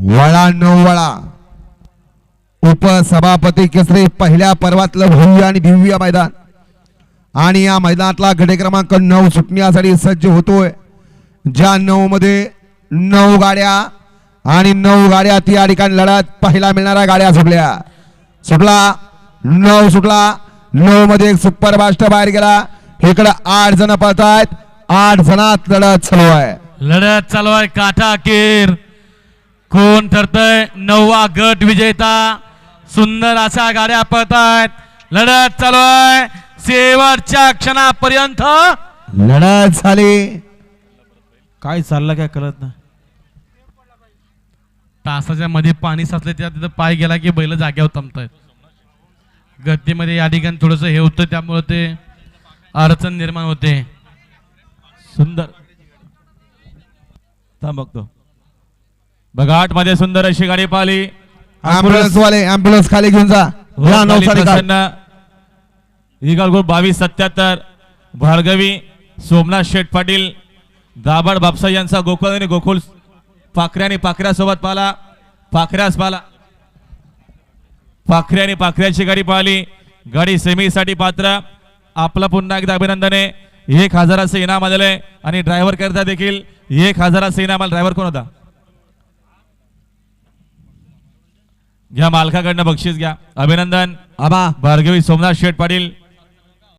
वळा नववळा उपसभापती केसरे पहिल्या पर्वातलं भव्य आणि दिव्य मैदान. आणि या मैदानातला गटे क्रमांक नऊ सुटण्यासाठी सज्ज होतोय. ज्या नऊ मध्ये नऊ गाड्या आणि नऊ गाड्या या ठिकाणी लढत पहिला मिळणाऱ्या गाड्या सुटल्या. सुटला नऊ सुटला नऊ मध्ये एक सुपर बाहेर गेला. इकडं आठ जण पळतायत. आठ जणात लढत चालू आहे. लढत चालू आहे काठा अखेर कोण ठरतय? नववा गट विजेता. सुंदर अशा गाड्या पळतायत. लढत चालू आहे. शेवटच्या क्षणापर्यंत लढत झाली. काय चाललं काय कळत नाही. तासाच्या मध्ये पाणी साचले त्या तिथं पाय गेला की बैल जाग्यावर थांबतायत. गतीमध्ये या ठिकाणी थोडस हे होतं त्यामुळे ते अडचण निर्माण होते. सुंदर. थांब बघतो. बघाटमध्ये सुंदर अशी गाडी पाहिली. अँब्युलन्स वाले अँब्युलन्स खाली घेऊन जा. या नवसारी ग्रुप बावीस सत्याहत्तर. भार्गवी सोमनाथ शेठ पाटील दाभाड बापसा यांचा गोकुळ आणि गोकुळ पाखऱ्या आणि पाखऱ्यासोबत पाला. पाखऱ्यास पाला. पाखऱ्या आणि पाखऱ्याची गाडी पाहिली. गाडी सेमीसाठी पात्र. आपलं पुन्हा एकदा अभिनंदन आहे. एक हजाराचं इनाम आलेलं आहे आणि ड्रायव्हर करता देखील एक हजाराचं इनाम आलं ड्रायव्हर कोण होता? घ्या मालकाकडनं बक्षीस घ्या. अभिनंदन. आबा. भार्गवी सोमनाथ शेठ पाटील